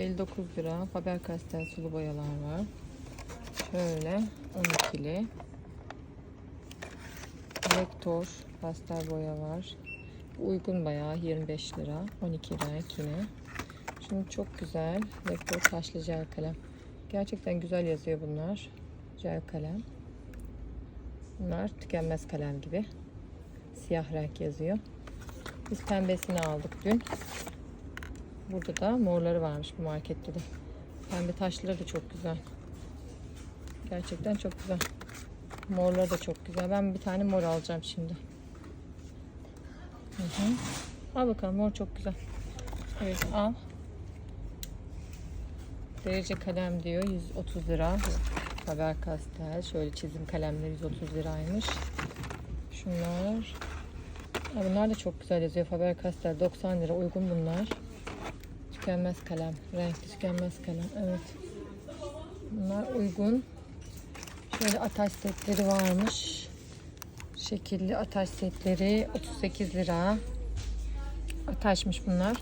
159 lira. Faber-Castell sulu boyalar var. Şöyle 12'li. Vektor pastel boya var. Uygun bayağı 25 lira. 12 renk yine. Şimdi çok güzel. Vektor taşlı jel kalem. Gerçekten güzel yazıyor bunlar. Jel kalem. Bunlar tükenmez kalem gibi. Siyah renk yazıyor. Biz pembesini aldık dün. Burada da morları varmış bu markette de. Pembe taşları da çok güzel. Gerçekten çok güzel. Morları da çok güzel. Ben bir tane mor alacağım şimdi. Hı hı. Al bakalım mor çok güzel. Evet al. Derece kalem diyor 130 lira. Faber Castell. Şöyle çizim kalemleri 130 liraymış. Şunlar. Ha, bunlar da çok güzel yazıyor. Faber Castell 90 lira. Uygun bunlar. Tükenmez kalem. Renkli tükenmez kalem. Evet. Bunlar uygun. Şöyle ataş setleri varmış. Şekilli ataş setleri 38 lira. Ataşmış bunlar.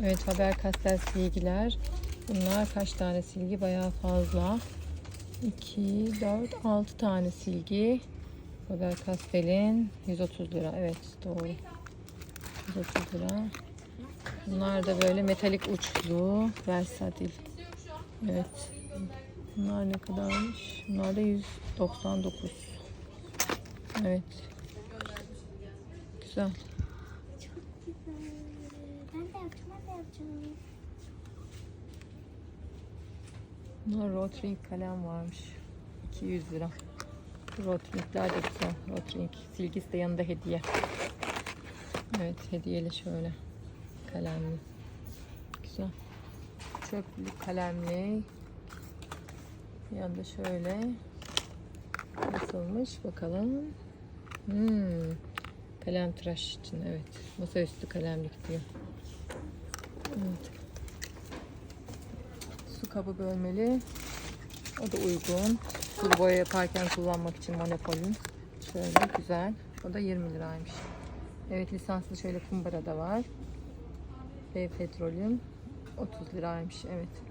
Evet Faber Castell silgiler. Bunlar kaç tane silgi? Bayağı fazla. 2, 4, 6 tane silgi. Faber Castell'in 130 lira. Evet doğru. 130 lira. Bunlar da böyle metalik uçlu. Versatil. Evet. Bunlar ne kadarmış? Bunlar da 199. Evet. Güzel. Bunlar Rotring kalem varmış. 200 lira. Rotringler de güzel. Rotring silgisi de yanında hediye. Evet hediyeli şöyle. Kalemli. Güzel. Çöplü kalemli. Yanında şöyle. Nasılmış bakalım. Hmm. Kalem tıraş için evet. Masaüstü kalemlik diyor. Evet. Su kabı bölmeli. O da uygun. Sulu boya yaparken kullanmak için Monopoly. Şöyle güzel. O da 20 liraymış. Evet lisanslı şöyle kumbara da var. Ve petrolüm 30 liraymış. Evet.